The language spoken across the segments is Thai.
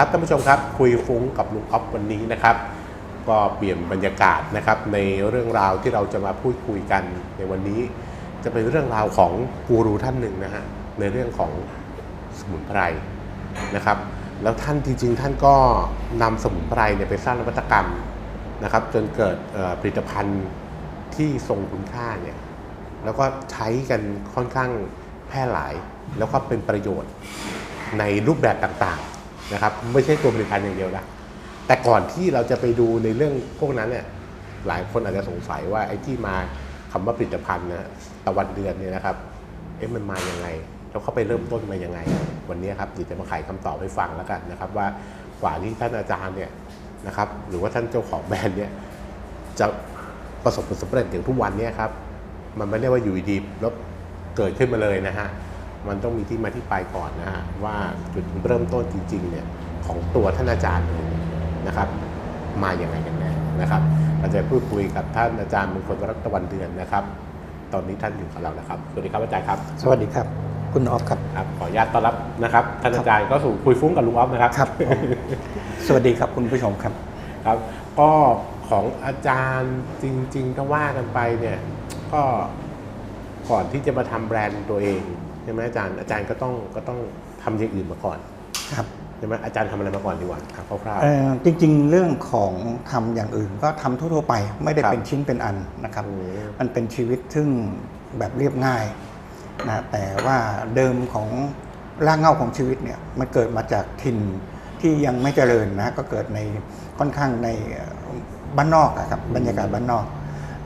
ครับท่านผู้ชมครับคุยฟุ้งกับลุงอ๊อฟวันนี้นะครับ ก็เปลี่ยนบรรยากาศนะครับในเรื่องราวที่เราจะมาพูดคุยกันในวันนี้ จะเป็นเรื่องราวของกูรูท่านหนึ่งนะฮะในเรื่องของสมุนไพรนะครับ แล้วท่านจริงๆ ท่านก็นำสมุนไพรเนี่ยไปสร้างนวัตกรรมนะครับ จนเกิดผลิตภัณฑ์ที่ทรงคุณค่าเนี่ยแล้วก็ใช้กันค่อนข้างแพร่หลาย แล้วก็เป็นประโยชน์ในรูปแบบต่างๆ นะครับไม่ใช่ตัวผลิตภัณฑ์อย่างเดียวนะแต่ก่อนที่เราจะไปดูในเรื่องพวกนั้นเนี่ยหลายคนอาจจะสงสัยว่าไอ้ที่มาคำว่าผลิตภัณฑ์นะตะวันเดือนเนี่ยนะครับเอ๊ะมันมาอย่างไงแล้วเขาไปเริ่มต้นมายังไง วันนี้ครับเดี๋ยวจะมาไขคำตอบให้ฟังแล้วกันนะครับว่ากว่าที่ท่านอาจารย์เนี่ยนะครับหรือว่าท่านเจ้าของแบรนด์เนี่ยจะประสบผลสำเร็จอย่างทุกวันเนี้ครับมันไม่ได้ว่าอยู่ดีๆแล้วเกิดขึ้นมาเลยนะฮะ มันต้องมีที่มาที่ไปก่อนนะฮะว่าจุดเริ่มต้นจริงๆเนี่ยของตัวท่านอาจารย์เองนะครับมาอย่างไรกันแน่นะครับเราจะพูดคุยกับท่านอาจารย์มงคลวรัตน์ตะวันเดือนนะครับ ตอนนี้ท่านอยู่กับเราแล้วครับสวัสดีครับอาจารย์ครับ สวัสดีครับ คุณออฟครับครับขออนุญาตต้อนรับนะครับท่านอาจารย์ก็สู่คุยฟุ้งกับลุงอ๊อฟนะครับครับผมสวัสดีครับคุณผู้ชมครับครับ ก็ของอาจารย์จริงๆถ้าว่ากันไปเนี่ยก็ก่อนที่จะมาทำแบรนด์ตัวเองใช่ไหมอาจารย์อาจารย์ก็ต้องก็ต้องทำอย่างอื่นมาก่อนครับใช่ไหมอาจารย์ทำอะไรมาก่อนดีกว่าครับคร่าวเอ่อจริง ๆ เรื่องของทำอย่างอื่นก็ทำทั่วๆไปไม่ได้ครับเป็นชิ้นเป็นอันนะครับอืมมันเป็นชีวิตซึ่งแบบเรียบง่ายนะแต่ว่าเดิมของรากเหง้าของชีวิตเนี่ยมันเกิดมาจากถิ่นที่ยังไม่เจริญนะก็เกิดในค่อนข้างในเอ่อบ้านนอกอะครับบรรยากาศบ้านนอกต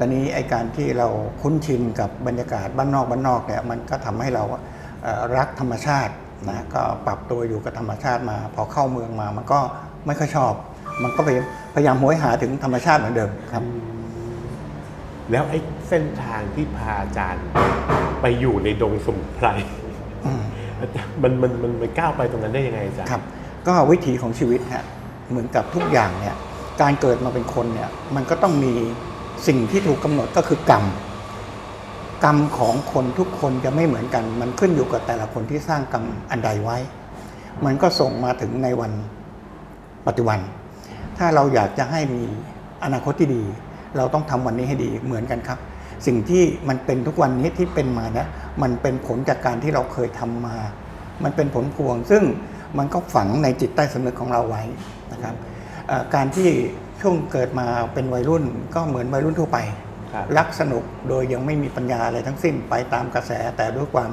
อนนี้ไอการที่เราคุ้นชินกับบรรยากาศบ้านนอกบ้านนอกเนี่ยมันก็ทำให้เราเอ่อรักธรรมชาตินะก็ปรับตัวอยู่กับธรรมชาติมา พอเข้าเมืองมามันก็ไม่ค่อยชอบ มันก็พยายามพยายามโหยหาถึงธรรมชาติเหมือนเดิมครับๆแล้วไอ้เส้นทางที่พาอาจารย์ไปอยู่ในดงสมุนไพรอืมมันมันมันมันก้าวไปตรงนั้นได้ยังไงอาจารย์ครับ ก็วิถีของชีวิตฮะเหมือนกับทุกอย่างเนี่ย การเกิดมาเป็นคนเนี่ย มันก็ต้องมี สิ่งที่ถูกกำหนดก็คือกรรม กรรมของคนทุกคนจะไม่เหมือนกัน มันขึ้นอยู่กับแต่ละคนที่สร้างกรรมอันใดไว้ มันก็ส่งมาถึงในวันปัจจุบัน ถ้าเราอยากจะให้มีอนาคตที่ดี เราต้องทำวันนี้ให้ดีเหมือนกันครับ สิ่งที่มันเป็นทุกวันนี้ที่เป็นมานี่ยมันเป็นผลจากการที่เราเคยทำมา มันเป็นผลพวง ซึ่งมันก็ฝังในจิตใต้สำนึกของเราไว้นะครับการที่ ช่วงเกิดมาเป็นวัยรุ่นก็เหมือนวัยรุ่นทั่วไปครับรักสนุกโดยยังไม่มีปัญญาอะไรทั้งสิ้นไปตามกระแสแต่ด้วยความ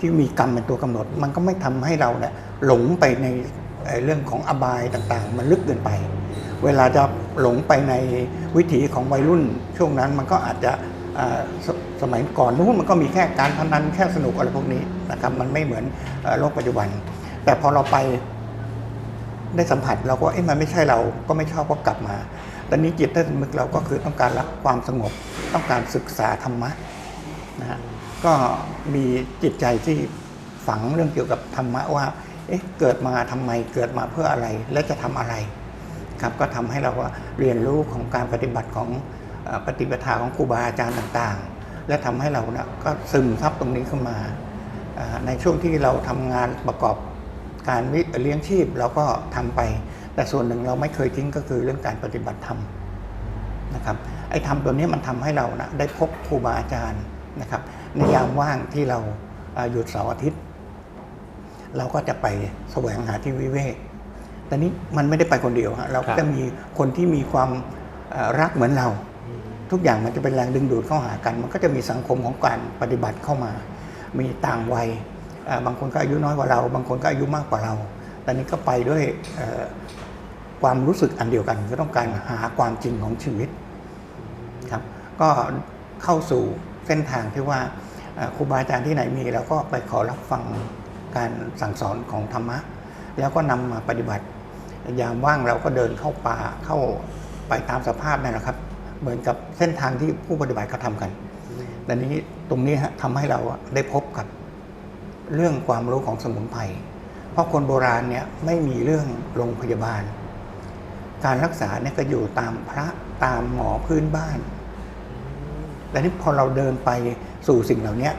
ที่มีกรรมเป็นตัวกำหนด มันก็ไม่ทำให้เราเนี่ยหลงไปในเอ่อเรื่องของอบายต่างๆ มันลึกเกินไป เวลาจะหลงไปในวิถีของวัยรุ่น ช่วงนั้นมันก็อาจจะอ่าสสมัยก่อนนู้นมันก็มีแค่การพนันแค่สนุกอะไรพวกนี้นะครับมันไม่เหมือนเอ่อโลกปัจจุบัน แต่พอเราไป ได้สัมผัสเราก็เอ๊ะมันไม่ใช่เราก็ไม่ชอบก็กลับมาตอนนี้จิตใต้สำนึกเราก็คือต้องการรักความสงบ ต้องการศึกษาธรรมะนะฮะก็มีจิตใจที่ฝังเรื่องเกี่ยวกับธรรมะว่า เอ๊ะ เกิดมาทำไม เกิดมาเพื่ออะไร และจะทำอะไร ครับ ก็ทำให้เราว่าเรียนรู้ของการปฏิบัติของปฏิปทาของครูบาอาจารย์ต่างๆ และทำให้เรานะก็ซึมซับตรงนี้ขึ้นมาอ่าในช่วงที่เราทำงานประกอบ การวิเลี้ยงชีพเราก็ทำไป แต่ส่วนหนึ่งเราไม่เคยทิ้งก็คือเรื่องการปฏิบัติธรรมนะครับไอ้ธรรมตัวนี้มันทำให้เรานะได้พบครูบาอาจารย์นะครับในยามว่างที่เราหยุดเสาร์อาทิตย์ เราก็จะไปแสวงหาที่วิเวกแต่นี้มันไม่ได้ไปคนเดียวฮะเราก็จะมีคนที่มีความรักเหมือนเรา ทุกอย่างมันจะเป็นแรงดึงดูดเข้าหากัน มันก็จะมีสังคมของการปฏิบัติเข้ามา มีต่างวัย บางคนก็อายุน้อยกว่าเรา บางคนก็อายุมากกว่าเราแต่นี้ก็ไปด้วยความรู้สึกอันเดียวกันก็ต้องการหาความจริงของชีวิตครับก็เข้าสู่เส้นทางที่ว่าครูบาอาจารย์ที่ไหนมีเราก็ไปขอรับฟังการสั่งสอนของธรรมะ แล้วก็นำมาปฏิบัติ ยามว่างเราก็เดินเข้าป่าเข้าไปตามสภาพนั่นแหละครับ เหมือนกับเส้นทางที่ผู้ปฏิบัติเขาทำกันแต่นี้ตรงนี้ฮะทำให้เราได้พบกับ เรื่องความรู้ของสมุนไพรเพราะคนโบราณเนี่ยไม่มีเรื่องโรงพยาบาล การรักษาเนี่ยก็อยู่ตามพระตามหมอพื้นบ้านแต่นี้พอเราเดินไปสู่สิ่งเหล่านี้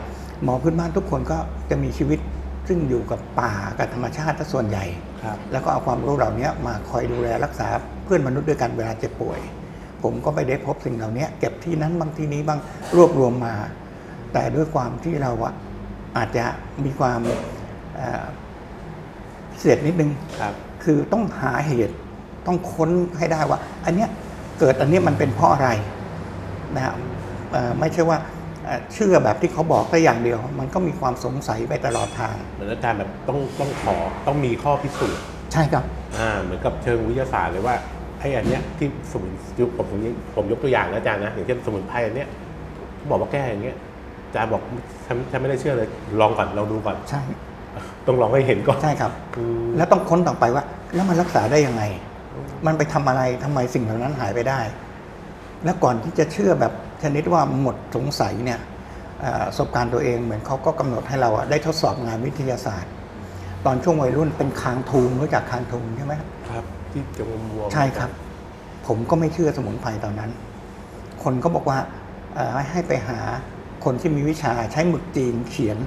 หมอพื้นบ้านทุกคนก็จะมีชีวิตซึ่งอยู่กับป่ากับธรรมชาติซะส่วนใหญ่ครับแล้วก็เอาความรู้เหล่านี้มาคอยดูแลรักษาเพื่อนมนุษย์ด้วยกันเวลาเจ็บป่วย ผมก็ไปได้พบสิ่งเหล่านี้เก็บที่นั้นบางที่นี้บางรวบรวมมา แต่ด้วยความที่เราอะ อาจจะมีความเอ่อพิเศษนิดนึงครับ คือต้องหาเหตุต้องค้นให้ได้ว่า อันเนี้ยเกิดอันเนี้ยมันเป็นเพราะอะไรนะฮะเอ่อไม่ใช่ว่าเอ่อเชื่อแบบที่เขาบอกแต่อย่างเดียว มันก็มีความสงสัยไปตลอดทางเหมือนอาจารย์แบบต้องต้องขอต้องมีข้อพิสูจน์ใช่ครับอ่าเหมือนกับเชิงวิทยาศาสตร์เลยว่าไอ้อันเนี้ยที่สมุนยุคผมผมผมยกตัวอย่างนะอาจารย์นะอย่างเช่นสมุนไพรอันเนี้ยเขาบอกว่าแก้อย่างเงี้ยอา จารย์บอกฉันฉันไม่ได้เชื่อเลย ลองก่อนลองดูก่อน ใช่ ต้องลองให้เห็นก่อน ใช่ครับอืมแล้วต้องค้นต่อไปว่า แล้วมันรักษาได้ยังไง มันไปทำอะไรทำไมสิ่งเหล่านั้นหายไปได้ แล้วก่อนที่จะเชื่อแบบชนิดว่าหมดสงสัยเนี่ยเอ่อประสบการณ์ตัวเองเหมือนเขาก็กำหนดให้เราอะได้ทดสอบงานวิทยาศาสตร์ ตอนช่วงวัยรุ่นเป็นคางทูมรู้จักคางทูมใช่ไหมครับครับที่จงมัวใช่ครับ ผมก็ไม่เชื่อสมุนไพรตอนนั้น คนก็บอกว่าเอ่อให้ไปหา คนที่มีวิชาใช้หมึกจีนเขียน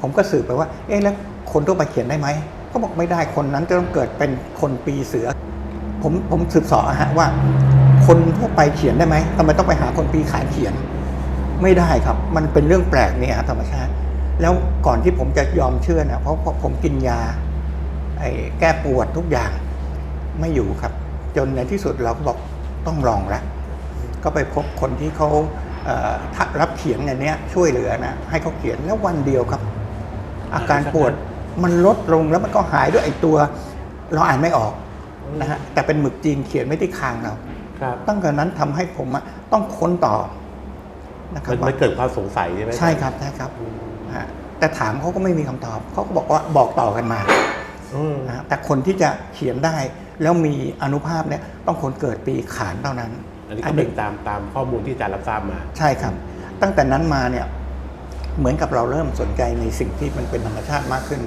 ผมก็สืบไปว่า เอ๊ะแล้วคนทั่วไปเขียนได้ไหมก็บอกไม่ได้คนนั้นจะต้องเกิดเป็นคนปีเสือ ผมผมสืบสอบอะฮะว่า คนทั่วไปเขียนได้ไหมทำไมต้องไปหาคนปีขานเขียน ไม่ได้ครับ มันเป็นเรื่องแปลกเนี่ยธรรมชาติ แล้วก่อนที่ผมจะยอมเชื่อนะเพราะเพราะผมกินยาไอ้แก้ปวดทุกอย่างไม่อยู่ครับ จนในที่สุดเราก็บอกต้องลองละก็ไปพบคนที่เขา รับเขียนในเนี้ยช่วยเหลือนะให้เขาเขียนแล้ววันเดียวครับ อาการปวดมันลดลงแล้วมันก็หายด้วยไอ้ตัวเราอ่านไม่ออกนะฮะแต่เป็นหมึกจีนเขียนไม่ที่คางเราครับตั้งแต่นั้นทำให้ผมอะต้องค้นต่อนะครับมันว่ามันเกิดความสงสัยใช่ไหมใช่ครับใช่ครับฮะแต่ถามเขาก็ไม่มีคำตอบเขาก็บอกว่าบอกต่อกันมาอืมนะฮะแต่คนที่จะเขียนได้ แล้วมีอนุภาพเนี่ยต้องคนเกิดปีขานเท่านั้น อันนี้ก็เป็นตามตามข้อมูลที่อาจารย์รับทราบมา ใช่ครับ ตั้งแต่นั้นมาเนี่ยเหมือนกับเราเริ่มสนใจในสิ่งที่มันเป็นธรรมชาติมากขึ้น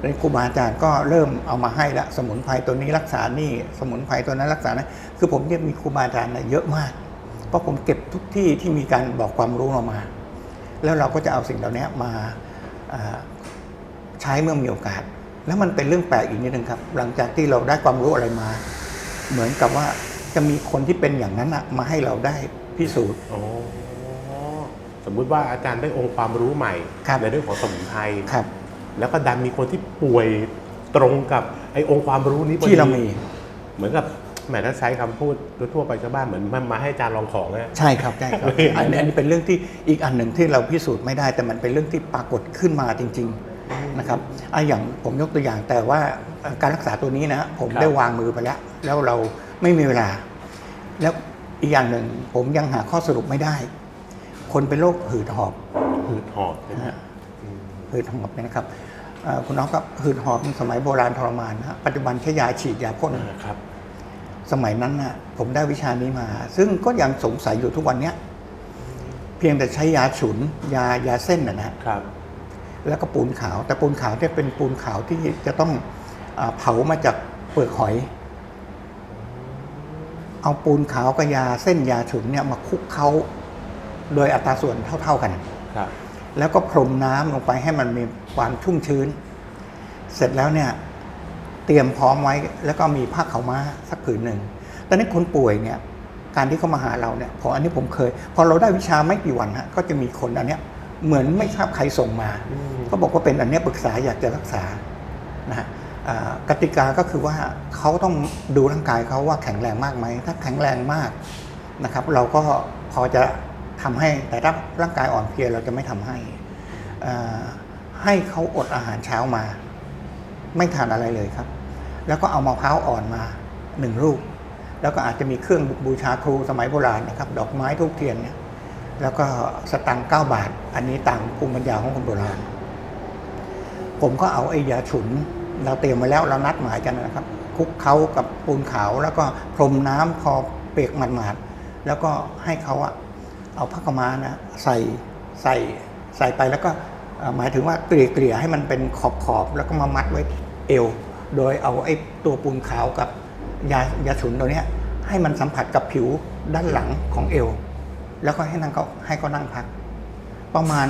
แล้วครูบาอาจารย์ก็เริ่มเอามาให้ละสมุนไพรตัวนี้รักษานี่สมุนไพรตัวนั้นรักษานะคือผมเนี่ยมีครูบาอาจารย์เนี่ยเยอะมาก เพราะผมเก็บทุกที่ที่มีการบอกความรู้เรามา แล้วเราก็จะเอาสิ่งเหล่านี้มาอ่าใช้เมื่อมีโอกาส แล้วมันเป็นเรื่องแปลกอีกนิดนึงครับ หลังจากที่เราได้ความรู้อะไรมา เหมือนกับว่า จะมีคนที่เป็นอย่างนั้นอะมาให้เราได้พิสูจน์อ๋อสมมุติว่าอาจารย์ได้องค์ความรู้ใหม่ครับ ในเรื่องของสมุนไพรครับ แล้วก็ดันมีคนที่ป่วยตรงกับไอ้องค์ความรู้นี้พอดีที่เรามีเหมือนกับแหมถ้าใช้คำพูดทั่วๆไปชาวบ้านเหมือนมามาให้อาจารย์ลองของนะใช่ครับใช่ครับอันนี้อันนี้เป็นเรื่องที่อีกอันหนึ่งที่เราพิสูจน์ไม่ได้ แต่มันเป็นเรื่องที่ปรากฏขึ้นมาจริง ๆนะครับอะอย่างผมยกตัวอย่างแต่ว่าเอ่อการรักษาตัวนี้นะผมครับ ได้วางมือไปแล้ว แล้วเราไม่มีเวลา แล้วอีกอย่างหนึ่งผมยังหาข้อสรุปไม่ได้ คนเป็นโรคหืดหอบหืดหอบใช่ไหมนะฮะหืดหอบเนี่ยนะครับเอ่อคุณน้องครับหืดหอบในสมัยโบราณทรมานนะฮะปัจจุบันใช้ยาฉีดยาพ่นอ่าครับ สมัยนั้นน่ะผมได้วิชานี้มา ซึ่งก็ยังสงสัยอยู่ทุกวันเนี้ยเพียงแต่ใช้ยาฉุน ยายาเส้นนะนะครับ แล้วก็ปูนขาวแต่ปูนขาวเนี่ยเป็นปูนขาวที่จะต้องอาเผามาจากเปลือกหอย เอาปูนขาวกับยาเส้นยาฉุนเนี่ยมาคลุกเคล้าโดยอัตราส่วนเท่า ๆกันครับแล้วก็พรมน้ำลงไปให้มันมีความชุ่มชื้น เสร็จแล้วเนี่ย เตรียมพร้อมไว้แล้วก็มีผ้าขาวม้าสักผืนหนึ่งตอนนี้คนป่วยเนี่ย การที่เขามาหาเราเนี่ยพออันนี้ผมเคย พอเราได้วิชาไม่กี่วันฮะก็จะมีคนอันเนี้ย เหมือนไม่ทราบใครส่งมาอืมก็บอกว่าเป็นอันเนี้ยปรึกษาอยากจะรักษานะฮะอ่า กติกาก็คือว่าเขาต้องดูร่างกายเขาว่าแข็งแรงมากไหม ถ้าแข็งแรงมากนะครับ เราก็พอจะทำให้แต่ถ้าร่างกายอ่อนเพลียเราจะไม่ทำให้ให้เขาอดอาหารเช้ามา ไม่ทานอะไรเลยครับ แล้วก็เอามะพร้าวอ่อนมาหนึ่งลูกแล้วก็อาจจะมีเครื่องบูชาครูสมัยโบราณนะครับ ดอกไม้ทูบเทียนเนี่ยแล้วก็สตังค์เก้าบาท อันนี้ตามภูมิปัญญาของคนโบราณ ผมก็เอาไอ้ยาฉุน เราเตรียมไว้แล้วเรานัดหมายกันนะครับคุกเขากับปูนขาว แล้วก็พรมน้ำพอเปียกหมาดๆแล้วก็ให้เขาอะเอาผ้ากมานะใส่ใส่ใส่ไปแล้วก็หมายถึงว่าเกลี่ยเกลี่ยให้มันเป็นขอบขอบๆแล้วก็มามัดไว้เอว โดยเอาไอ้ตัวปูนขาวกับยายาฉุนตัวเนี้ยให้มันสัมผัสกับผิวด้านหลังของเอว แล้วก็ให้นั่งเขาให้เขานั่งพัก ประมาณ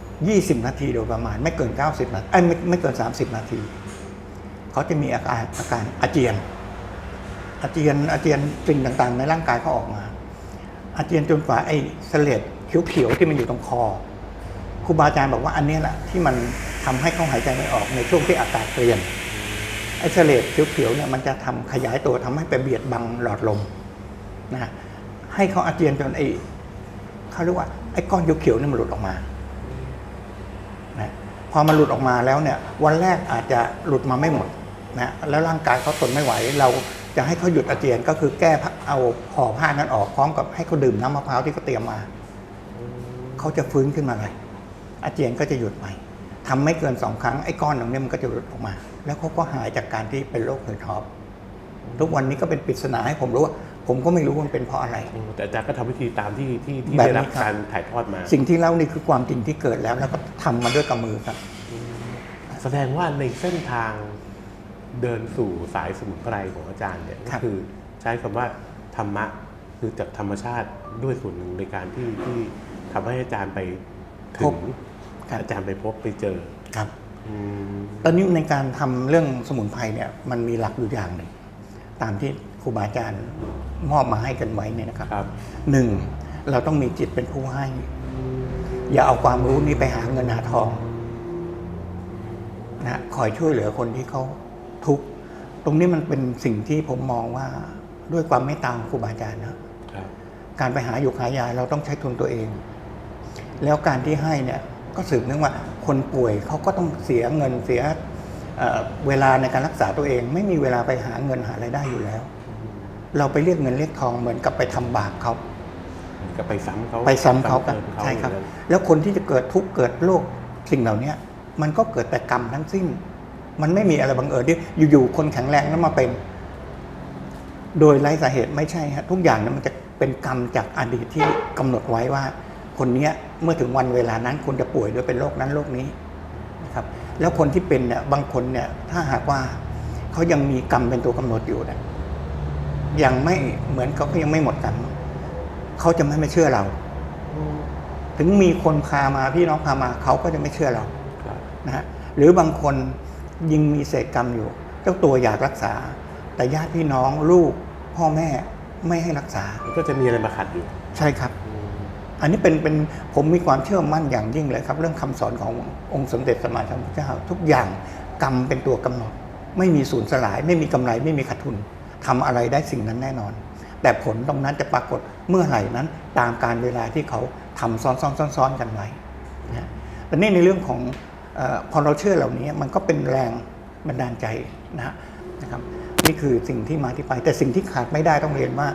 20 นาทีโดยประมาณ ไม่เกิน 90 นาทีไม่ไม่เกิน 30 นาที เขาจะมีอาการอาการอาเจียน อาเจียนอาเจียนสิ่งต่างๆ ในร่างกายเขาออกมา อาเจียนจนกว่าไอ้เสลดเขียวๆที่มันอยู่ตรงคอครูบาอาจารย์บอกว่าอันนี้แหละที่มันทำให้เขาหายใจไม่ออกในช่วงที่อากาศเปลี่ยนไอ้เสลดเขียวๆเนี่ยมันจะทำขยายตัวทำให้ไปเบียดบังหลอดลมนะให้เขาอาเจียนจนไอ้เขาเรียกว่าไอ้ก้อนเขียวๆเนี่ยมันหลุดออกมานะพอมันหลุดออกมาแล้วเนี่ย วันแรกอาจจะหลุดมาไม่หมด นะแล้วร่างกายเขาทนไม่ไหว เราจะให้เขาหยุดอาเจียนก็คือแก้ผ้าเอาห่อผ้านั้นออกพร้อมกับให้เขาดื่มน้ำมะพร้าวที่เขาเตรียมมาเขาจะฟื้นขึ้นมาเลยอาเจียนก็จะหยุดไปทำไม่เกินสองครั้งไอ้ก้อนตรงนี้มันก็จะหลุดออกมา แล้วเขาก็หายจากการที่เป็นโรคเหิดหอบทุกวันนี้ก็เป็นปริศนาให้ผมรู้ว่า ผมก็ไม่รู้ว่ามันเป็นเพราะอะไร แต่อาจารย์ก็ทำวิธีตามที่ที่ที่แบบนี้ได้รับครับการถ่ายทอดมา สิ่งที่เล่านี่คือความจริงที่เกิดแล้ว แล้วก็ทำมาด้วยกับมือครับ แสดงว่าในเส้นทาง เดินสู่สายสมุนไพรของอาจารย์เนี่ยคก็รับคือใช้คำว่าธรรมะคือจากธรรมชาติด้วยส่วนหนึ่งในการที่ที่ทำให้อาจารย์ไปถึงครับอาจารย์ไปพบไปเจอครับอืมตอนนี้ในการทำเรื่องสมุนไพรเนี่ยมันมีหลักอยู่อย่างหนึ่งตามที่ครูบาอาจารย์มอบมาให้กันไว้เนี่ยนะครับครับหนึ่งเราต้องมีจิตเป็นผู้ให้ อย่าเอาความรู้นี้ไปหาเงินหาทองนะคอยช่วยเหลือคนที่เขา ทุกข์ตรงนี้มันเป็นสิ่งที่ผมมองว่าด้วยความไม่ตามครูบาอาจารย์นะครับการไปหาอยู่หายาเราต้องใช้ทุนตัวเอง แล้วการที่ให้เนี่ยก็สืบเนื่องว่าคนป่วยเขาก็ต้องเสียเงินเสียเอ่อเวลาในการรักษาตัวเอง ไม่มีเวลาไปหาเงินหาไรายได้อยู่แล้ว เราไปเรียกเงินเรียกทองเหมือนกับไปทำบาปเขาก็ไปซ้ำเขาไปซ้ำเขากันติมใช่ครับเหมือนกันแล้วคนที่จะเกิดทุกข์เกิดโรคสิ่งเหล่านี้มันก็เกิดแต่กรรมทั้งสิ้น มันไม่มีอะไรบังเอิญที่อยู่ๆคนแข็งแรงแล้วมาเป็น โดยไร้สาเหตุไม่ใช่ฮะทุกอย่างนั้นมันจะเป็นกรรมจากอดีตที่กำหนดไว้ว่า คนเนี้ยเมื่อถึงวันเวลานั้นคุณจะป่วยด้วยเป็นโรคนั้นโรคนี้นะครับ แล้วคนที่เป็นเนี่ยบางคนเนี่ยถ้าหากว่าเขายังมีกรรมเป็นตัวกำหนดอยู่เนี่ยยังไม่เหมือนเขาก็ยังไม่หมดกรรมเขาจะไม่ไม่เชื่อเรา ถึงมีคนพามาพี่น้องพามาเขาก็จะไม่เชื่อเราครับนะฮะหรือบางคน ยิงมีเศษกรรมอยู่ เจ้าตัวอยากรักษา แต่ญาติพี่น้องลูกพ่อแม่ไม่ให้รักษา มันก็จะมีอะไรมาขัดอยู่ ใช่ครับอืมอันนี้เป็นเป็นผมมีความเชื่อมั่นอย่างยิ่งเลยครับ เรื่องคำสอนขององค์สมเด็จสมมาสัมพุทธเจ้า ทุกอย่างกรรมเป็นตัวกำหนด ไม่มีสูญสลาย ไม่มีกำไรไม่มีขาดทุนทำอะไรได้สิ่งนั้นแน่นอน แต่ผลตรงนั้นจะปรากฏเมื่อไหร่นั้น ตามการเวลาที่เขาทำซ้อนซ้อนซ้อนซ้อนกันไว้นะแต่นี่ในเรื่องของเออ พอเราเชื่อเหล่านี้มันก็เป็นแรงบันดาลใจนะนะครับนี่คือสิ่งที่มาที่ไป แต่สิ่งที่ขาดไม่ได้ต้องเรียนว่า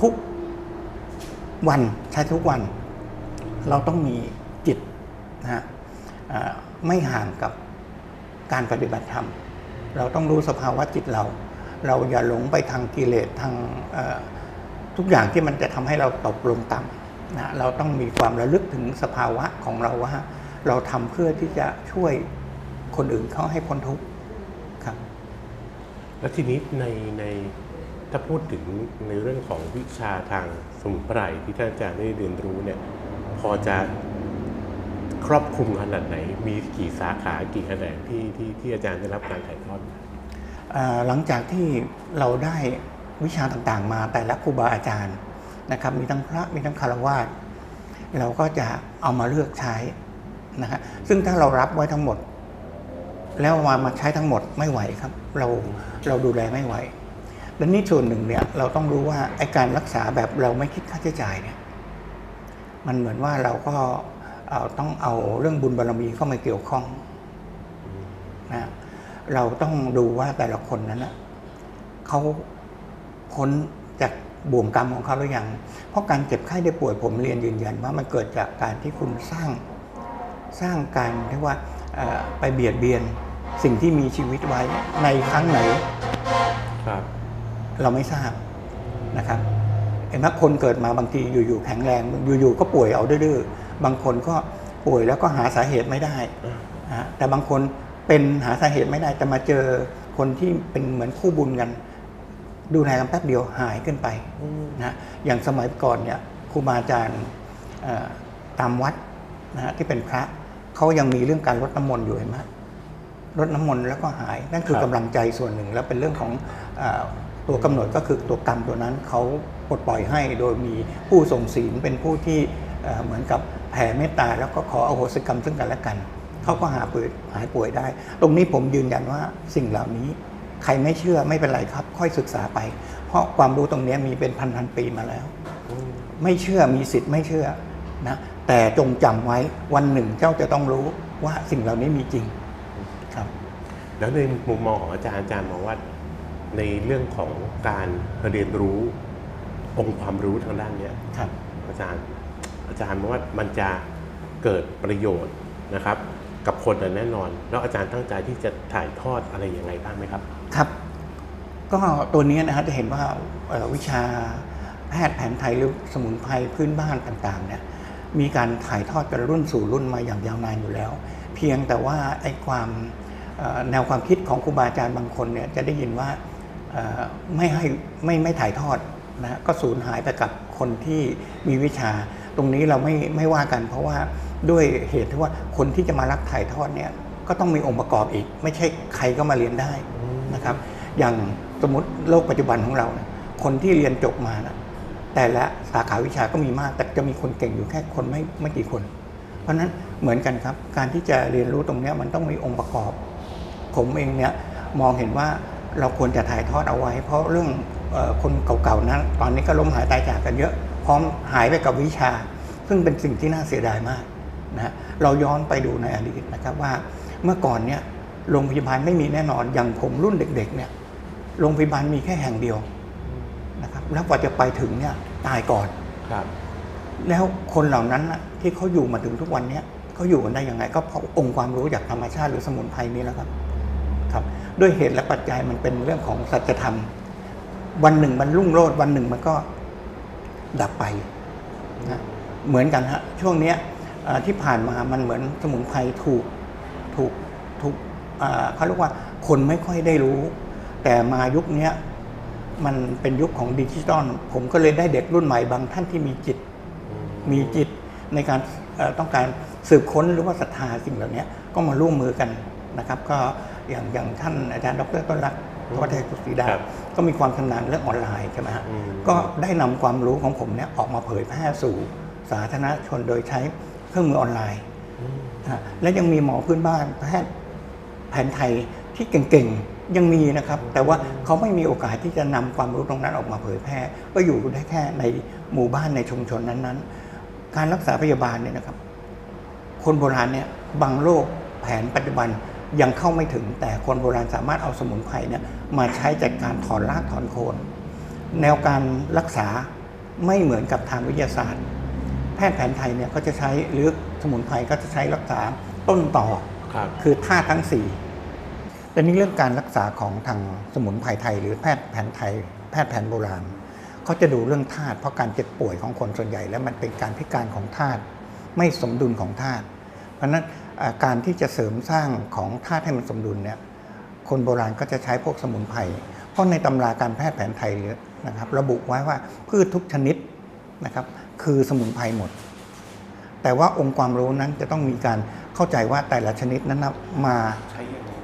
ทุกวันใช้ทุกวัน เราต้องมีจิตนะฮะไม่ห่างกับการปฏิบัติธรรม เราต้องรู้สภาวะจิตเรา เราอย่าหลงไปทางกิเลสทางทุกอย่างที่มันจะทำให้เราตกลงต่ำนะเราต้องมีความระลึกถึงสภาวะของเราว่า เราทำเพื่อที่จะช่วยคนอื่นเขาให้พ้นทุกข์ครับ แล้วทีนี้ในในถ้าพูดถึงในเรื่องของวิชาทางสมุนไพรที่ท่านอาจารย์ได้เรียนรู้เนี่ย พอจะครอบคลุมขนาดไหน มีกี่สาขากี่แขนงที่ที่ที่อาจารย์ได้รับการถ่ายทอดมาอ่าหลังจากที่เราได้วิชาต่างๆ มาแต่ละครูบาอาจารย์นะครับ มีทั้งพระมีทั้งคารวาสเราก็จะเอามาเลือกใช้ นะฮะซึ่งถ้าเรารับไว้ทั้งหมด แล้วมามาใช้ทั้งหมดไม่ไหวครับ เราเราดูแลไม่ไหวและนี่ส่วนหนึ่งเนี่ยเราต้องรู้ว่าไอการรักษาแบบเราไม่คิดค่าใช้จ่ายเนี่ยมันเหมือนว่าเราก็าต้องเอาเรื่องบุญบารมีเข้ามาเกี่ยวข้องนะเราต้องดูว่าแต่ละคนนั้นนะเขาพ้นจากบ่วงกรรมของเขาหรือยัง เพราะการเจ็บไข้ได้ป่วยผมเรียนยืนยันว่ามันเกิดจากการที่คุณสร้าง สร้างการที่ว่าเอ่อไปเบียดเบียนสิ่งที่มีชีวิตไว้ในครั้งไหนครับ เราไม่ทราบนะครับเห็นไหมคนเกิดมาบางทีอยู่ๆแข็งแรง อยู่ๆก็ป่วยเอาดื้อๆบางคนก็ป่วยแล้วก็หาสาเหตุไม่ได้นะฮะแต่บางคนเป็นหาสาเหตุไม่ได้แต่มาเจอคนที่เป็นเหมือนคู่บุญกัน ดูแลกันแป๊บเดียวหายขึ้นไปนะอย่างสมัยก่อนเนี่ยครูบาอาจารย์เอ่อตามวัด นะฮะที่เป็นพระเขายังมีเรื่องการลดน้ำมนต์อยู่เห็นไหมลดน้ำมนต์แล้วก็หายนั่นคือครับกำลังใจส่วนหนึ่ง แล้วเป็นเรื่องของอาตัวกำหนดก็คือตัวกรรมตัวนั้นเขาปลดปล่อยให้โดยมีผู้ส่งศีลเป็นผู้ที่เอ่อเหมือนกับแผ่เมตตาแล้วก็ขออโหสิกรรมซึ่งกันและกันเขาก็หาป่วยหายป่วยได้ ตรงนี้ผมยืนยันว่าสิ่งเหล่านี้ใครไม่เชื่อไม่เป็นไรครับ ค่อยศึกษาไป เพราะความรู้ตรงนี้มีเป็นพันพันๆปีมาแล้ว ไม่เชื่อมีสิทธิ์ไม่เชื่อนะ แต่จงจำไว้วันหนึ่งเจ้าจะต้องรู้ว่าสิ่งเหล่านี้มีจริงครับแล้วในมุมมองของอาจารย์อาจารย์มองว่า ในเรื่องของการเรียนรู้องค์ความรู้ทางด้านเนี้ยครับ อาจารย์อาจารย์มองว่ามันจะเกิดประโยชน์นะครับ กับคนน่ะแน่นอน แล้วอาจารย์ตั้งใจที่จะถ่ายทอดอะไรยังไงบ้างไหมครับ ครับ ก็ตัวนี้นะฮะจะเห็นว่าเอ่อวิชาแพทย์แผนไทยหรือสมุนไพรพื้นบ้านต่างๆเนี่ย มีการถ่ายทอดกันรุ่นสู่รุ่นมาอย่างยาวนานอยู่แล้ว เพียงแต่ว่าไอ้ความแนวความคิดของครูบาอาจารย์บางคนเนี่ยจะได้ยินว่าไม่ให้ไม่ไม่ถ่ายทอดนะก็สูญหายไปกับคนที่มีวิชา ตรงนี้เราไม่ไม่ว่ากัน เพราะว่าด้วยเหตุที่ว่าคนที่จะมารับถ่ายทอดเนี่ยก็ต้องมีองค์ประกอบอีก ไม่ใช่ใครก็มาเรียนได้นะครับ อย่างสมมติโลกปัจจุบันของเรา คนที่เรียนจบมานะ แต่ละสาขาวิชาก็มีมาก แต่จะมีคนเก่งอยู่แค่คนไม่ไม่กี่คน เพราะฉะนั้นเหมือนกันครับ การที่จะเรียนรู้ตรงนี้มันต้องมีองค์ประกอบ ผมเองเนี่ยมองเห็นว่าเราควรจะถ่ายทอดเอาไว้ เพราะเรื่องคนเก่าๆนั้น ตอนนี้ก็ล้มหายตายจากกันเยอะ พร้อมหายไปกับวิชา ซึ่งเป็นสิ่งที่น่าเสียดายมากนะฮะเราย้อนไปดูในอดีตนะครับว่าเมื่อก่อนเนี่ยโรงพยาบาลไม่มีแน่นอนอย่างผมรุ่นเด็กๆเนี่ยโรงพยาบาลมีแค่แห่งเดียว นะครับแล้วกว่าจะไปถึงเนี่ยตายก่อน ครับ แล้วคนเหล่านั้นน่ะที่เขาอยู่มาถึงทุกวันเนี้ยเขาอยู่กันได้ยังไง ก็เพราะองค์ความรู้จากธรรมชาติหรือสมุนไพรนี้แหล้วครับ ครับ ด้วยเหตุและปัจจัยมันเป็นเรื่องของสัจธรรม วันหนึ่งมันรุ่งโรจน์วันหนึ่งมันก็ดับไปนะเหมือนกันฮะช่วงเนี้ยเอ่อที่ผ่านมามันเหมือนสมุนไพรถูกถูกถูกอ่าเขาเรียกว่าคนไม่ค่อยได้รู้ แต่มายุคเนี้ย มันเป็นยุคของดิจิตอลผมก็เลยได้เด็กรุ่นใหม่บางท่านที่มีจิต มีจิตในการเอ่อต้องการสืบค้นหรือว่าศรัทธาสิ่งเหล่านี้ก็มาร่วมมือกันนะครับ ก็อย่างอย่างท่านอาจารย์ดรต้นรักวัฒนกุศรีดาครับก็มีความชำนาญเรื่องออนไลน์ใช่ไหมฮะอืมก็ได้นำความรู้ของผมเนี่ยออกมาเผยแพร่สู่สาธารณชนโดยใช้เครื่องมือออนไลน์นะฮะและยังมีหมอพื้นบ้านแพทย์แผนไทยที่เก่งๆ ยังมีนะครับ แต่ว่าเขาไม่มีโอกาสที่จะนำความรู้ตรงนั้นออกมาเผยแพร่ ก็อยู่ได้แค่ในหมู่บ้านในชุมชนนั้นๆ การรักษาพยาบาลเนี่ยนะครับ คนโบราณเนี่ยบางโรคแผนปัจจุบันยังเข้าไม่ถึง แต่คนโบราณสามารถเอาสมุนไพรเนี่ยมาใช้จัดการถอนรากถอนโคน แนวการรักษาไม่เหมือนกับทางวิทยาศาสตร์ แพทย์แผนไทยเนี่ยก็จะใช้หรือสมุนไพรก็จะใช้รักษาต้นต่อครับคือธาตุทั้งสี่ แต่นี้เรื่องการรักษาของทางสมุนไพรไทย หรือแพทย์แผนไทย แพทย์แผนโบราณเขาจะดูเรื่องธาตุเพราะการเจ็บป่วยของคนส่วนใหญ่ แล้วมันเป็นการพิการของธาตุไม่สมดุลของธาตุเพราะนั้นการที่จะเสริมสร้างของธาตุให้มันสมดุลเนี่ยคนโบราณก็จะใช้พวกสมุนไพรเพราะในตำราการแพทย์แผนไทยนะครับระบุไว้ว่าพืชทุกชนิดนะครับคือสมุนไพรหมด แต่ว่าองค์ความรู้นั้นจะต้องมีการเข้าใจว่าแต่ละชนิดนั้นมา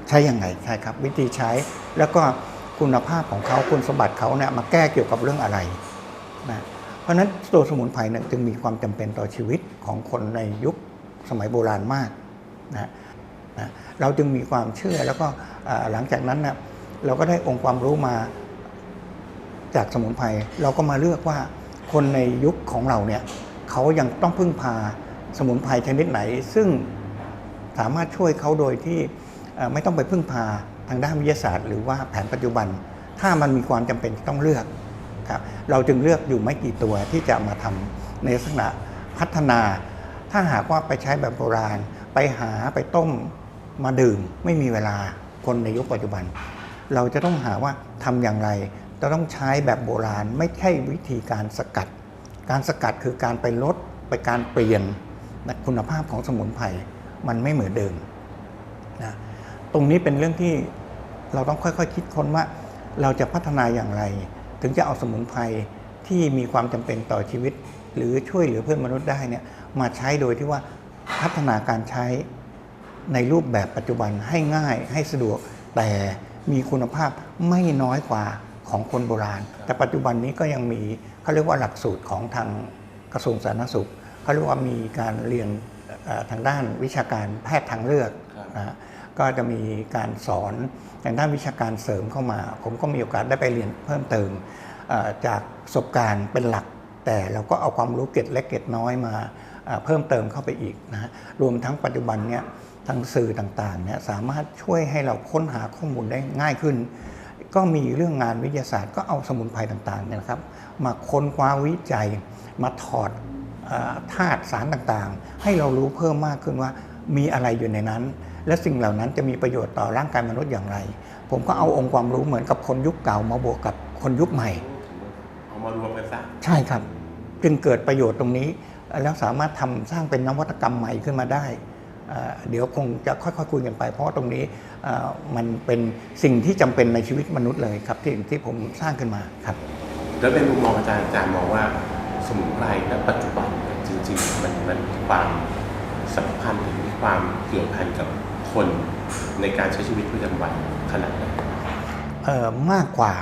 ใช้ยังไงใช่ครับ วิธีใช้แล้วก็คุณภาพของเขาคุณสมบัติเขาเนี่ยมาแก้เกี่ยวกับเรื่องอะไรนะเพราะฉะนั้นตัวสมุนไพรเนี่ยจึงมีความจำเป็นต่อชีวิตของคนในยุคสมัยโบราณมากนะนะเราจึงมีความเชื่อแล้วก็หลังจากนั้นนะเราก็ได้องค์ความรู้มาจากสมุนไพรเราก็มาเลือกว่าคนในยุคของเราเนี่ยเขายังต้องพึ่งพาสมุนไพรชนิดไหน ซึ่งสามารถช่วยเขาโดยที่ ไม่ต้องไปพึ่งพาทางด้านวิทยาศาสตร์ หรือว่าแผนปัจจุบัน ถ้ามันมีความจำเป็นต้องเลือกครับเราจึงเลือกอยู่ไม่กี่ตัวที่จะมาทำในลักษณะพัฒนา ถ้าหากว่าไปใช้แบบโบราณ ไปหาไปต้มมาดื่ม ไม่มีเวลาคนในยุคปัจจุบัน เราจะต้องหาว่าทำอย่างไรจะต้องใช้แบบโบราณไม่ใช่วิธีการสกัด การสกัดคือการไปลดไปการเปลี่ยนคุณภาพของสมุนไพรมันไม่เหมือนเดิมนะ ตรงนี้เป็นเรื่องที่เราต้องค่อยๆ คิดค้นว่าเราจะพัฒนาอย่างไร ถึงจะเอาสมุนไพรที่มีความจำเป็นต่อชีวิต หรือช่วยเหลือเพื่อนมนุษย์ได้เนี่ยมาใช้โดยที่ว่าพัฒนาการใช้ในรูปแบบปัจจุบันให้ง่ายให้สะดวก แต่มีคุณภาพไม่น้อยกว่าของคนโบราณ แต่ปัจจุบันนี้ก็ยังมีเขาเรียกว่าหลักสูตรของทางกระทรวงสาธารณสุขเขาเรียกว่ามีการเรียนทางด้านวิชาการแพทย์ทางเลือกนะฮะ ก็จะมีการสอนทางด้านวิชาการเสริมเข้ามา ผมก็มีโอกาสได้ไปเรียนเพิ่มเติมจากประสบการณ์เป็นหลัก แต่เราก็เอาความรู้เกร็ดเล็กเกร็ดน้อยมาเพิ่มเติมเข้าไปอีกนะรวมทั้งปัจจุบันเนี่ยทางสื่อต่างๆเนี่ยสามารถช่วยให้เราค้นหาข้อมูลได้ง่ายขึ้น ก็มีเรื่องงานวิทยาศาสตร์ก็เอาสมุนไพรต่างๆเนี่ยนะครับ มาค้นคว้าวิจัย มาถอดธาตุสารต่างๆ ให้เรารู้เพิ่มมากขึ้นว่ามีอะไรอยู่ในนั้น และสิ่งเหล่านั้นจะมีประโยชน์ต่อร่างกายมนุษย์อย่างไร ผมก็เอาองค์ความรู้เหมือนกับคนยุคเก่ามาบวกกับคนยุคใหม่ เอามารวมกันซะ ใช่ครับ จึงเกิดประโยชน์ตรงนี้ แล้วสามารถทำสร้างเป็นนวัตกรรมใหม่ขึ้นมาได้เอ่อเดี๋ยวคงจะค่อยๆคุยกันไป เพราะว่าตรงนี้เอ่อมันเป็นสิ่งที่จำเป็นในชีวิตมนุษย์เลยครับที่ที่ผมสร้างขึ้นมาครับ แล้วในมุมมองอาจารย์อาจารย์มองว่าสมุนไพรณปัจจุบันเนี่ยจริงๆมันมันมีความสัมพันธ์หรือมีความเกี่ยวพันกับ คนในการใช้ชีวิตประจำวันขนาดไหนเอ่อมากกว่า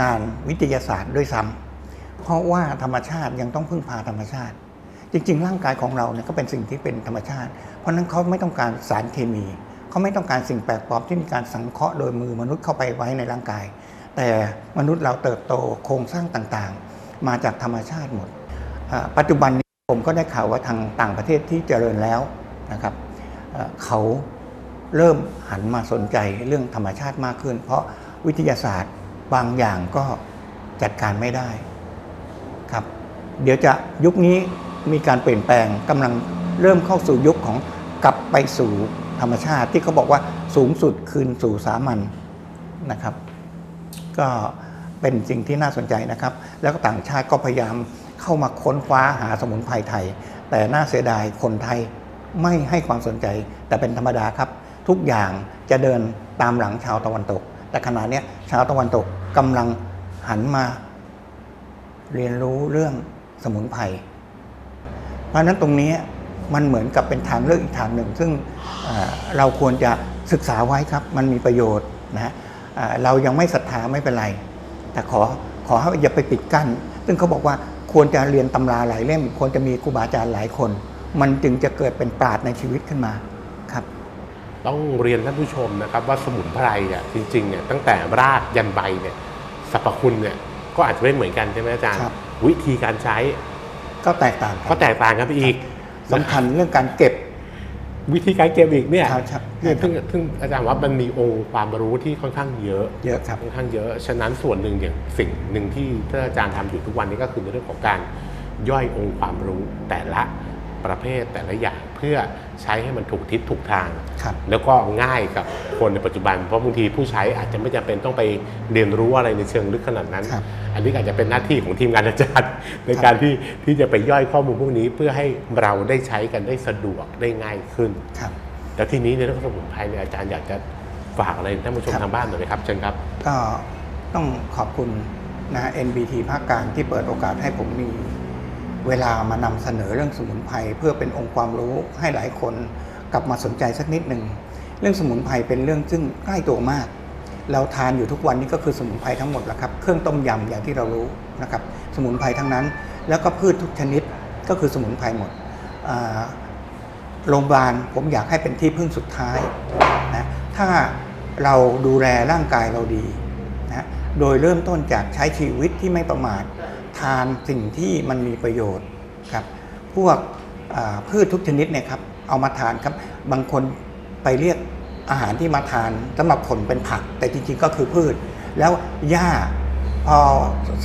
งานวิทยาศาสตร์ด้วยซ้ำเพราะว่าธรรมชาติยังต้องพึ่งพาธรรมชาติ จริง ๆ ร่างกายของเราเนี่ยก็เป็นสิ่งที่เป็นธรรมชาติ เพราะนั้นเขาไม่ต้องการสารเคมี เขาไม่ต้องการสิ่งแปลกปลอมที่มีการสังเคราะห์โดยมือมนุษย์เข้าไปไว้ในร่างกาย แต่มนุษย์เราเติบโตโครงสร้างต่างๆ มาจากธรรมชาติหมด ปัจจุบันนี้ผมก็ได้ข่าวว่าทางต่างประเทศที่เจริญแล้วนะครับเขา เริ่มหันมาสนใจเรื่องธรรมชาติมากขึ้น เพราะวิทยาศาสตร์บางอย่างก็จัดการไม่ได้ครับ เดี๋ยวจะยุคนี้มีการเปลี่ยนแปลงกำลังเริ่มเข้าสู่ยุคของกลับไปสู่ธรรมชาติที่เขาบอกว่าสูงสุดคืนสู่สามัญนะครับ ก็เป็นสิ่งที่น่าสนใจนะครับ แล้วก็ต่างชาติก็พยายามเข้ามาค้นคว้าหาสมุนไพรไทย แต่น่าเสียดายคนไทยไม่ให้ความสนใจแต่เป็นธรรมดาครับ ทุกอย่างจะเดินตามหลังชาวตะวันตก แต่ขณะนี้ชาวตะวันตกกำลังหันมา เรียนรู้เรื่องสมุนไพรเพราะนั้นตรงนี้มันเหมือนกับเป็นทางเลือกอีกทางหนึ่ง ซึ่งเราควรจะศึกษาไว้ครับ มันมีประโยชน์นะะเรายังไม่ศรัทธาไม่เป็นไร แต่ขอขอให้อย่าไปปิดกั้น ซึ่งเขาบอกว่าควรจะเรียนตำราหลายเล่ม ควรจะมีครูบาอาจารย์หลายคน มันจึงจะเกิดเป็นปราดในชีวิตขึ้นมา ต้องเรียนท่านผู้ชมนะครับว่าสมุนไพรเนี่ยจริงๆเนี่ยตั้งแต่รากยันใบเนี่ยสรรพคุณเนี่ยก็อาจจะไม่เหมือนกันใช่ไหมอาจารย์ ครับ วิธีการใช้ก็แตกต่างกัก็แตกต่างกันไปอีก สำคัญเรื่องการเก็บวิธีการเก็บอีกเนี่ยครับครับเนี่ยซึ่งซึ่งอาจารย์ว่ามันมีองค์ความรู้ที่ค่อนข้างเยอะ เยอะครับ ค่อนข้างเยอะ ฉะนั้นส่วนหนึ่งอย่างสิ่งหนึ่งที่ท่านอาจารย์ทำอยู่ทุกวันนี้ก็คือในเรื่องของการย่อยองค์ความรู้แต่ละ ประเภทแต่ละอย่างเพื่อใช้ให้มันถูกทิศถูกทางครับแล้วก็ง่ายกับคนในปัจจุบัน เพราะบางทีผู้ใช้อาจจะไม่จำเป็นต้องไปเรียนรู้อะไรในเชิงลึกขนาดนั้นครับอันนี้อาจจะเป็นหน้าที่ของทีมงานอาจารย์ ในการที่ที่จะไปย่อยข้อมูลพวกนี้เพื่อให้เราได้ใช้กันได้สะดวกได้ง่ายขึ้นครับแล้วทีนี้ในเรื่องของสมุนไพรเนี่ยอาจารย์อยากจะฝากอะไรท่านผู้ชมครับทางบ้านหน่อยไหมครับเชิญครับก็ต้องขอบคุณนะ NBT ภาคกลางที่เปิดโอกาสให้ผมมี เวลามานำเสนอเรื่องสมุนไพรเพื่อเป็นองค์ความรู้ให้หลายคนกลับมาสนใจสักนิดหนึ่งเรื่องสมุนไพรเป็นเรื่องซึ่งใกล้ตัวมาก เราทานอยู่ทุกวันนี้ก็คือสมุนไพรทั้งหมดแหละครับ เครื่องต้มยำอย่างที่เรารู้นะครับ สมุนไพรทั้งนั้น แล้วก็พืชทุกชนิดก็คือสมุนไพรหมดโรงพยาบาลผมอยากให้เป็นที่พึ่งสุดท้ายนะถ้าเราดูแลร่างกายเราดีนะโดยเริ่มต้นจากใช้ชีวิตที่ไม่ประมาท ทานสิ่งที่มันมีประโยชน์ครับ พวกพืชทุกชนิดเนี่ยครับเอามาทานครับ บางคนไปเรียกอาหารที่มาทานสำหรับคนเป็นผัก แต่จริงๆก็คือพืช แล้วหญ้าพอ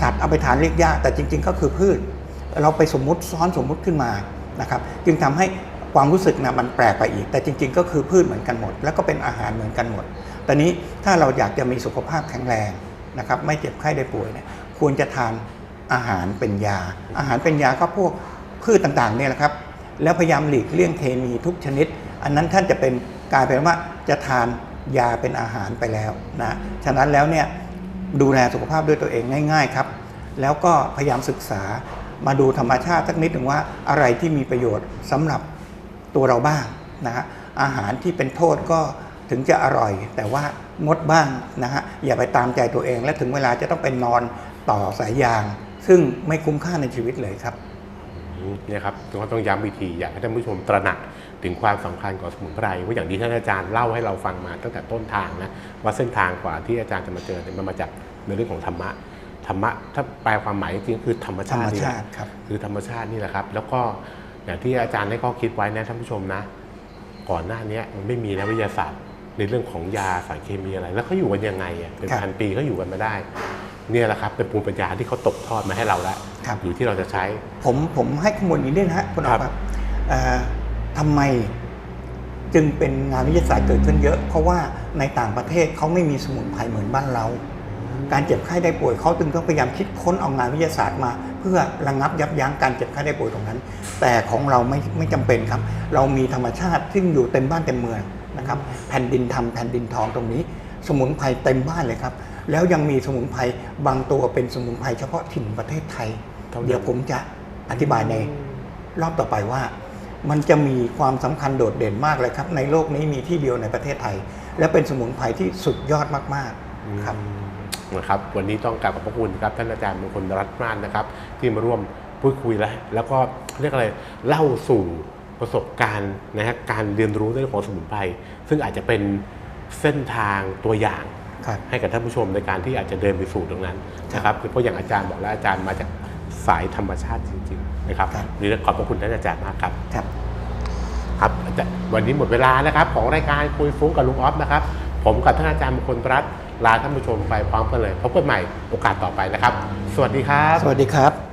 สัตว์เอาไปทานเรียกหญ้าแต่จริง ๆ ก็คือพืช เราไปสมมุติซ้อนสมมุติขึ้นมานะครับ จึงทำให้ความรู้สึกนะมันแปลกไปอีก แต่จริง ๆ ก็คือพืชเหมือนกันหมด แล้วก็เป็นอาหารเหมือนกันหมดตอนนี้ถ้าเราอยากจะมีสุขภาพแข็งแรงนะครับ ไม่เจ็บไข้ได้ป่วยเนี่ยควรจะทาน อาหารเป็นยา อาหารเป็นยาก็พวกพืชต่างๆเนี่ยแหละครับแล้วพยายามหลีกเลี่ยงเคมีทุกชนิด อันนั้นท่านจะเป็นกลายเป็นว่าจะทานยาเป็นอาหารไปแล้วนะฉะนั้นแล้วเนี่ยดูแลสุขภาพด้วยตัวเองง่าย ๆครับ แล้วก็พยายามศึกษามาดูธรรมชาติสักนิดหนึ่งว่าอะไรที่มีประโยชน์สำหรับตัวเราบ้างนะฮะอาหารที่เป็นโทษก็ถึงจะอร่อย แต่ว่างดบ้างนะฮะอย่าไปตามใจตัวเองและถึงเวลาจะต้องเป็นนอนต่อสายยาง ซึ่งไม่คุ้มค่าในชีวิตเลยครับอืมเนี่ยครับก็ต้องย้ำวิธีอยากให้ท่านผู้ชมตระหนักถึงความสำคัญของสมุนไพรว่าอย่างที่ท่านอาจารย์เล่าให้เราฟังมาตั้งแต่ต้นทางนะว่าเส้นทางกว่าที่อาจารย์จะมาเจอเนี่ยมันมาจากในเรื่องของธรรมะธรรมะถ้าแปลความหมายจริงๆคือธรรมธรชารมตินี่แหชาละติครับคือธรรมชาตินี่แหละครับ แล้วก็อย่างที่อาจารย์ได้ข้อคิดไว้นะท่านผู้ชมนะ ก่อนหน้าเนี้ยมันไม่มีนักวิทยาศาสตร์ในเรื่องของยาสารเคมีอะไร แล้วเขาอยู่กันยังไงอะเป็นครับพันปีเขาอยู่กันมาได้ เนี่ยแหละครับเป็นภูมิปัญญาที่เขาตกทอดมาให้เราแล้วครับ อยู่ที่เราจะใช้ ผมผมให้ข้อมูลนี้ด้วยนะฮะคุณคอ๊รัอบฟครับเอ่อทำไมจึงเป็นงานวิทยาศาสตร์เกิดขึ้นเยอะ เพราะว่าในต่างประเทศเขาไม่มีสมุนไพรเหมือนบ้านเรา การเจ็บไข้ได้ป่วยเขาจึงต้องพยายามคิดค้นเอางานวิทยาศาสตร์มา เพื่อระงับยับยั้งการเจ็บไข้ได้ป่วยตรงนั้น แต่ของเราไม่ไม่จำเป็นครับ เรามีธรรมชาติซึ่งอยู่เต็มบ้านเต็มเมืองนะครับ แผ่นดินทำแผ่นดินทองตรงนี้ สมุนไพรเต็มบ้านเลยครับ แล้วยังมีสมุนไพรบางตัวเป็นสมุนไพรเฉพาะถิ่นประเทศไทย เดี๋ยวผมจะอธิบายในรอบต่อไปว่า มันจะมีความสำคัญโดดเด่นมากเลยครับ ในโลกนี้มีที่เดียวในประเทศไทย และเป็นสมุนไพรที่สุดยอดมากๆครับนะครับวันนี้ต้องกราบขอบพระคุณครับท่านอาจารย์มงคลรัตน์มานนะครับ ที่มาร่วมพูดคุยและแล้วก็เรียกอะไรเล่าสู่ประสบการณ์นะฮะการเรียนรู้เรื่องของสมุนไพรซึ่งอาจจะเป็น เส้นทางตัวอย่างครับให้กับท่านผู้ชมในการที่อาจจะเดินไปสู่ตรงนั้นนะครับเพราะอย่างอาจารย์บอกแล้วอาจารย์มาจากสายธรรมชาติจริงๆนะครับครับวันนี่ขอบพระคุณท่านอาจารย์มากครับครับ ครับอาจารย์วันนี้หมดเวลานะครับ ของรายการคุยฟุ้งกับลุงออฟนะครับ ผมกับท่านอาจารย์มงคลรัตน์ลาท่านผู้ชมไปพร้อมกันเลยพบกันใหม่โอกาสต่อไปนะครับ สวัสดีครับ สวัสดีครับ